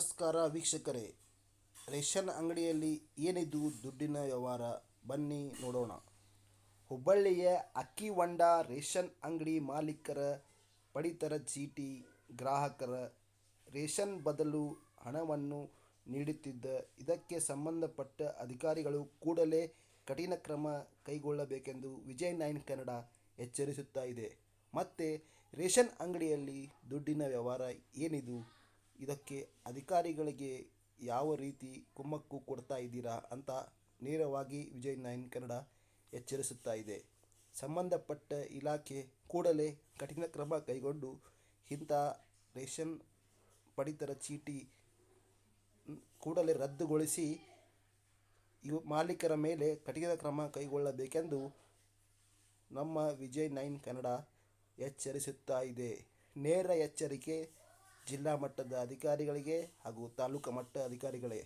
ನಮಸ್ಕಾರ ವೀಕ್ಷಕರೇ. ರೇಷನ್ ಅಂಗಡಿಯಲ್ಲಿ ಏನಿದು ದುಡ್ಡಿನ ವ್ಯವಹಾರ? ಬನ್ನಿ ನೋಡೋಣ. ಹುಬ್ಬಳ್ಳಿಯ ಅಕ್ಕಿ ಹೊಂಡ ರೇಷನ್ ಅಂಗಡಿ ಮಾಲೀಕರ ಪಡಿತರ ಚೀಟಿ ಗ್ರಾಹಕರ ರೇಷನ್ ಬದಲು ಹಣವನ್ನು ನೀಡುತ್ತಿದ್ದ ಇದಕ್ಕೆ ಸಂಬಂಧಪಟ್ಟ ಅಧಿಕಾರಿಗಳು ಕೂಡಲೇ ಕಠಿಣ ಕ್ರಮ ಕೈಗೊಳ್ಳಬೇಕೆಂದು ವಿಜಯ್ ನೈನ್ ಕನ್ನಡ ಎಚ್ಚರಿಸುತ್ತಾ ಇದೆ. ಮತ್ತು ರೇಷನ್ ಅಂಗಡಿಯಲ್ಲಿ ದುಡ್ಡಿನ ವ್ಯವಹಾರ ಏನಿದು? ಇದಕ್ಕೆ ಅಧಿಕಾರಿಗಳಿಗೆ ಯಾವ ರೀತಿ ಕುಮ್ಮಕ್ಕು ಕೊಡ್ತಾ ಇದ್ದೀರಾ ಅಂತ ನೇರವಾಗಿ ವಿಜಯ್ ನೈನ್ ಕನ್ನಡ ಎಚ್ಚರಿಸುತ್ತಾ ಇದೆ. ಸಂಬಂಧಪಟ್ಟ ಇಲಾಖೆ ಕೂಡಲೇ ಕಠಿಣ ಕ್ರಮ ಕೈಗೊಂಡು ಇಂಥ ರೇಷನ್ ಪಡಿತರ ಚೀಟಿ ಕೂಡಲೇ ರದ್ದುಗೊಳಿಸಿ ಇವು ಮಾಲೀಕರ ಮೇಲೆ ಕಠಿಣ ಕ್ರಮ ಕೈಗೊಳ್ಳಬೇಕೆಂದು ನಮ್ಮ ವಿಜಯ್ ನೈನ್ ಕನ್ನಡ ಎಚ್ಚರಿಸುತ್ತಾ ಇದೆ. ನೇರ ಎಚ್ಚರಿಕೆ ಜಿಲ್ಲಾ ಮಟ್ಟದ ಅಧಿಕಾರಿಗಳಿಗೆ ಹಾಗೂ ತಾಲೂಕು ಮಟ್ಟ ಅಧಿಕಾರಿಗಳೇ